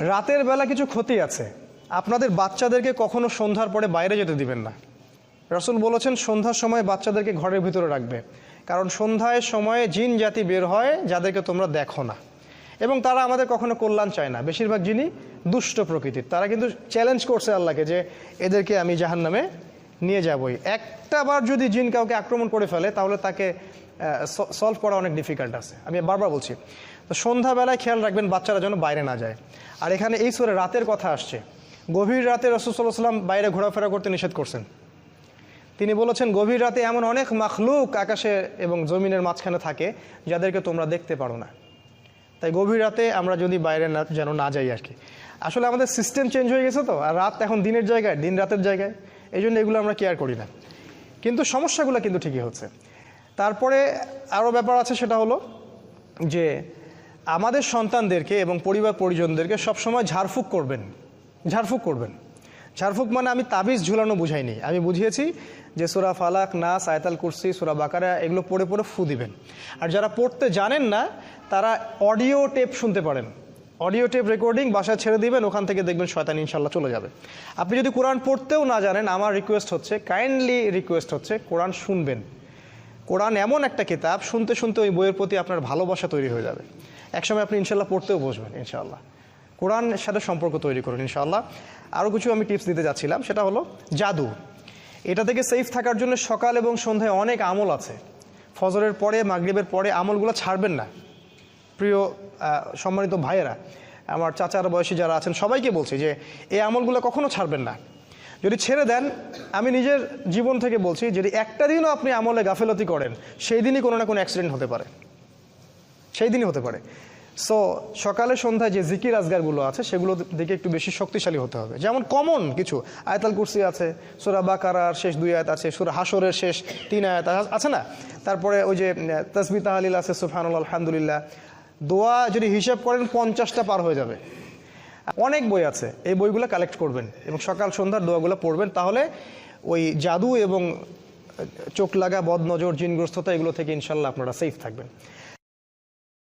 রাতের বেলা কিছু ক্ষতি আছে। আপনাদের বাচ্চাদেরকে কখনো সন্ধ্যার পরে বাইরে যেতে দিবেন না। রসুল বলেছেন, সন্ধ্যার সময় বাচ্চাদেরকে ঘরের ভিতরে রাখবে। কারণ সন্ধ্যায় সময়ে জিন জাতি বের হয়, যাদেরকে তোমরা দেখো না। এবং তারা আমাদের কখনো কল্যাণ চায় না। বেশিরভাগ জিনই দুষ্ট প্রকৃতির। তারা কিন্তু চ্যালেঞ্জ করছে আল্লাহকে যে, এদেরকে আমি জাহান নামে নিয়ে যাবই। একটাবার যদি জিন কাউকে আক্রমণ করে ফেলে, তাহলে তাকে সলভ করা অনেক ডিফিকাল্ট আছে। আমি বারবার বলছি, তো সন্ধ্যাবেলায় খেয়াল রাখবেন বাচ্চারা যেন বাইরে না যায়। আর এখানে এই সুরে রাতের কথা আসছে। গভীর রাতে রসুল্লাহ বাইরে ঘোরাফেরা করতে নিষেধ করছেন। তিনি বলেছেন, গভীর রাতে এমন অনেক মাখলুক আকাশে এবং জমিনের মাঝখানে থাকে, যাদেরকে তোমরা দেখতে পারো না। তাই গভীর রাতে আমরা যদি বাইরে না, যেন না যাই আর কি। আসলে আমাদের সিস্টেম চেঞ্জ হয়ে গেছে তো, আর রাত এখন দিনের জায়গায়, দিন রাতের জায়গায়। এই জন্য এগুলো আমরা কেয়ার করি না। কিন্তু সমস্যাগুলো কিন্তু ঠিকই হচ্ছে। তারপরে আরও ব্যাপার আছে, সেটা হলো যে আমাদের সন্তানদেরকে এবং পরিবার পরিজনদেরকে সবসময় ঝাড়ফুঁক করবেন। ঝাড়ফুঁক করবেন। ঝাড়ফুঁক মানে আমি তাবিজ ঝুলানো বুঝাইনি। আমি বুঝিয়েছি যে সুরা ফালাক, নাস, আয়তাল কুরসি, সুরা বাকারা এগুলো পড়ে পড়ে ফু দিবেন। আর যারা পড়তে জানেন না, তারা অডিও টেপ শুনতে পারেন। অডিও টেপ রেকর্ডিং বাসায় ছেড়ে দিবেন, ওখান থেকে দেখবেন শয়তান ইনশাল্লাহ চলে যাবে। আপনি যদি কোরআন পড়তেও না জানেন, আমার রিকোয়েস্ট হচ্ছে, কাইন্ডলি রিকোয়েস্ট হচ্ছে, কোরআন শুনবেন। কোরআন এমন একটা কিতাব, শুনতে শুনতে ওই বইয়ের প্রতি আপনার ভালোবাসা তৈরি হয়ে যাবে। একসময় আপনি ইনশাল্লাহ পড়তেও বসবেন, ইনশাআল্লাহ। কোরআনের সাথে সম্পর্ক তৈরি করুন, ইনশাআল্লাহ। আরও কিছু আমি টিপস দিতে যাচ্ছিলাম, সেটা হলো জাদু। এটা থেকে সেফ থাকার জন্য সকাল এবং সন্ধ্যায় অনেক আমল আছে। ফজরের পরে, মাগরিবের পরে আমলগুলো ছাড়বেন না। প্রিয় সম্মানিত ভাইয়েরা, আমার চাচার বয়সী যারা আছেন, সবাইকে বলছি যে, এই আমলগুলো কখনো ছাড়বেন না। যদি ছেড়ে দেন, আমি নিজের জীবন থেকে বলছি, যদি একটা দিনও আপনি আমলে গাফেলতি করেন, সেই দিনই কোনো না কোনো অ্যাক্সিডেন্ট হতে পারে। সেই দিনই হতে পারে। সো সকালে সন্ধ্যায় যে জিকির আজগারগুলো আছে, সেগুলো দিকে একটু বেশি শক্তিশালী হতে হবে। যেমন কমন কিছু, আয়তাল কুরসি আছে, সুরা বাকারার শেষ দুই আয়াত আছে, সুরা হাসরের শেষ তিন আয়াত আছে না? তারপরে ওই যে তসবি তাহালিল আছে সুফানুল আলহামদুলিল্লাহ। দোয়া যদি হিসাব করেন, পঞ্চাশটা পার হয়ে যাবে। অনেক বই আছে। এই বইগুলো কালেক্ট করবেন এবং সকাল সন্ধ্যার দোয়াগুলো পড়বেন। তাহলে ওই জাদু এবং চোখ লাগা বদ নজর জিনগ্রস্ততা এগুলো থেকে ইনশাল্লাহ আপনারা সেফ থাকবেন।